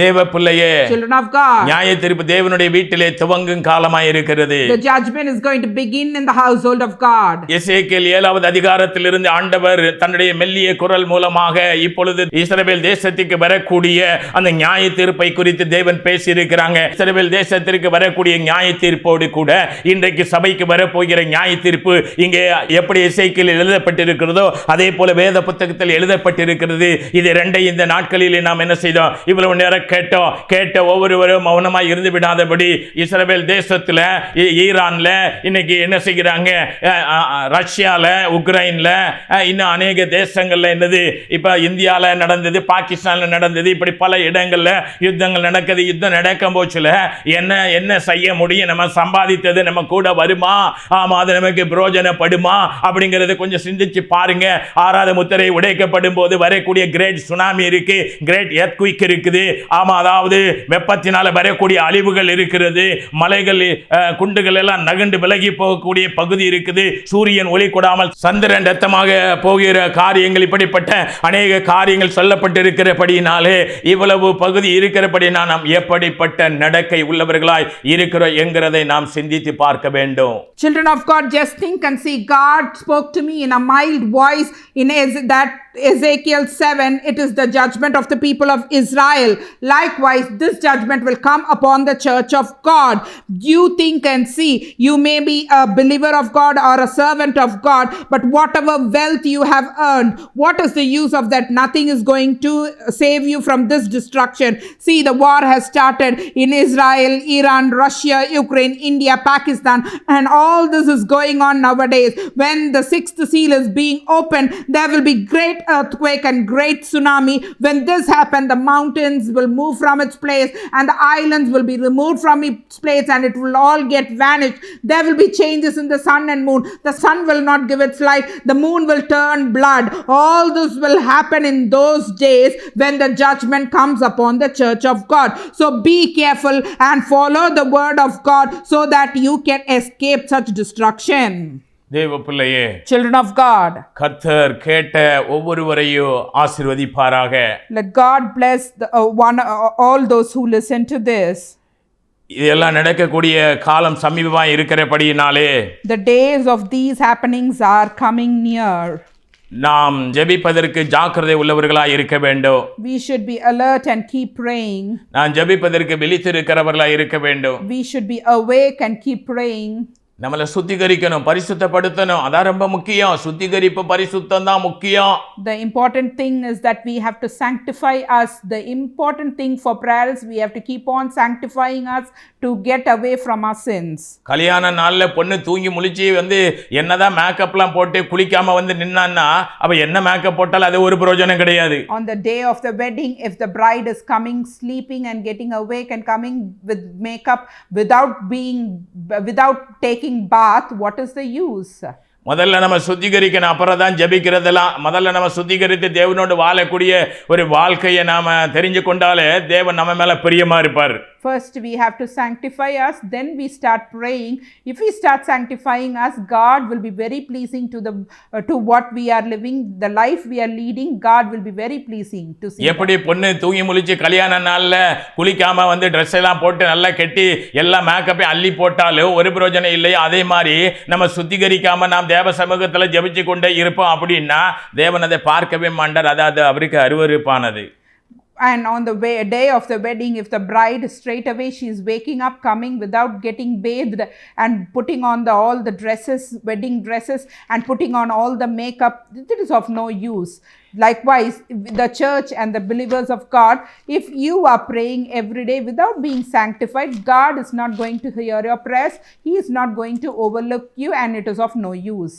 தேவ பிள்ளையே children of God, நியாய தீர்ப்பு தேவனுடைய வீட்டிலே துவங்கும் காலமாய் இருக்கிறது. The judgment is going to begin in the household of God. எசேக்கியேல் ஏழாவது அதிகாரத்திலிருந்து ஆண்டவர் தன்னுடைய மெல்லிய குரல் மூலமாக இப்பொழுது இஸ்ரவேல் தேசத்துக்கு வரக்கூடிய அந்த நியாய தீர்ப்பை குறித்து தேவன் பேசி இருக்கிறாங்க இஸ்ரவேல் தேசத்திற்கு வரக்கூடிய நியாய தீர்ப்போடு கூட இன்றைக்கு சபைக்கு வரப்போகிற நியாய தீர்ப்பு இங்கே எப்படி இசைக்கில் எழுதப்பட்டிருக்கிறதோ அதே போல வேத புத்தகத்தில் எழுதப்பட்டிருக்கிறது. இது ரெண்டையும் இந்த நாட்களிலே நாம் என்ன செய்தோம்? இவ்வளவு நேரம் கேட்டோம் கேட்ட ஒவ்வொருவரும் மௌனமாக இருந்து விடாதபடி இஸ்ரேல் தேசத்துல ஈரானில் ஈரான்ல இன்னைக்கு என்ன செய்கிறாங்க? ரஷ்யாவில் உக்ரைனில் ரஷ்யால உக்ரைன்ல இன்னும் அநேக தேசங்கள்ல என்னது? இப்போ இந்தியாவில் நடந்தது பாகிஸ்தானில் நடந்தது இப்படி பல இடங்களில் யுத்தங்கள் நடக்குது யுத்தம் நடக்கும் போச்சுல என்ன என்ன செய்ய முடியும்? நம்ம சம்பாதித்தது நம்ம கூட வருமா? ஆமா அது நமக்கு பிரயோஜனப்படுமா? அப்படிங்கறத கொஞ்சம் சிந்திச்சு பாருங்க. ஆறாவது முத்திரை உடைக்கப்படும் போது வரக்கூடிய கிரேட் சுனாமி இருக்கு கிரேட் எர்த்குயிக் இருக்குது. ஆமாம் அதாவது வெப்பத்தினால் வரக்கூடிய அழிவுகள் இருக்கிறது. மலைகள் குண்டுகள் எல்லாம் நகண்டு விலகி போகக்கூடிய பகுதி இருக்குது. சூரியன் ஒளி கொடாமல் சந்திரன் ரத்தமாக போகிற காரியங்கள் இப்படிப்பட்ட அநேக காரியங்கள் சொல்லப்பட்டிருக்கிறபடினாலே இவ்வளவு பகுதி இருக்கிறபடினால் நாம் எப்படிப்பட்ட நடக்கை உள்ளவர்களாய் இருக்கிறோம் என்கிறதை நாம் சிந்தித்து பார்க்க வேண்டும். Children of God, just think and see. God spoke to me in a mild voice. In Ez- that Ezekiel 7. It is the judgment of the people of Israel. Likewise, this judgment will come upon the church of God. You think and see. You may be a believer of God or a servant of God, but whatever wealth you have earned, what is the use of that? Nothing is going to save you from this destruction. See, the war has started in Israel, Iran, Russia, Ukraine, India, Pakistan, and all this is going on nowadays. When the sixth seal is being opened, there will be great earthquake and great tsunami. When this happens, the mountains will move from its place and the islands will be removed from its place and it will all get vanished. There will be changes in the sun and moon. The sun will not give its light. The moon will turn blood. All this will happen in those days when the judgment comes upon the church of God. So be careful and follow the word of God so that you can escape such destruction. தேவ பிள்ளையே Children of God, கர்த்தர் கேட்ட ஒவ்வொருவரையும் ஆசிர்வதிப்பாராக let God bless the, uh, one, uh, all those who listen to this. இதெல்லாம் நடக்கக்கூடிய காலம் சமீபமாக இருக்கிறபடியினாலே The days of these happenings are coming near. நாம் ஜெபிப்பதற்கு ஜாக்கிரதை உள்ளவர்களாய் இருக்க வேண்டும் We should be alert and keep praying. நான் ஜெபிப்பதற்கு விழித்திருக்கிறவர்களாய் இருக்க வேண்டும் We should be awake and keep praying. நம்மளை சுத்திகரிக்கணும் பரிசுத்தப்படுத்தணும் அதான் ரொம்ப முக்கியம் சுத்திகரிப்பு பரிசுத்தம் தான் முக்கியம் The important thing is that we have to sanctify us. The important thing for prayer is we have to keep on sanctifying us to get away from our sins. கல்யாண நாள்ல பொண்ணு தூங்கி முழிச்சு வந்து என்னதான் மேக்கப்லாம் போட்டு குளிக்காம வந்து நின்னான்னா அப்ப என்ன மேக்கப் போட்டாலும் அது ஒரு பிரயோஜனம் கிடையாது On the day of the wedding, if the bride is coming, sleeping, and getting awake and coming with makeup without being, without taking bath, what is the use? முதல்ல நம்ம சுத்திகரிக்கணும் அப்புறம் தான் ஜெபிக்கிறதெல்லாம் முதல்ல நம்ம சுத்திகரித்து தேவனோடு வாழக்கூடிய ஒரு வாழ்க்கையை நாம் தெரிஞ்சு கொண்டாலே தேவன் நம்ம மேலே பிரியமாக இருப்பார் First, we have to sanctify us, then we start praying. If we start sanctifying us, God will be very pleasing to the uh, to what we are living, the life we are leading. God will be very pleasing to see. எப்படி பொண்ணு தூங்கி முழிச்சு கல்யாண நாள்ல குளிக்காம வந்து dress எல்லாம் போட்டு நல்லா கட்டி எல்லா மேக்கப்பையும் அள்ளி போட்டாலும் ஒரு பிரயோஜனம் இல்லையோ அதே மாதிரி நம்ம சுத்திகரிக்காம நாம் தேவ சமூகத்துல ஜெபிச்சு கொண்டே இருப்போம் அப்படின்னா தேவன் அதை பார்க்கவே மாட்டார் அதாவது அவருக்கு அருவருப்பானது And on the way, day of the wedding, if the bride straight away she is waking up, coming without getting bathed, and putting on the all the dresses, wedding dresses, and putting on all the makeup, it is of no use. Likewise, the church and the believers of God, if you are praying every day without being sanctified, God is not going to hear your prayers. He is not going to overlook you, and it is of no use.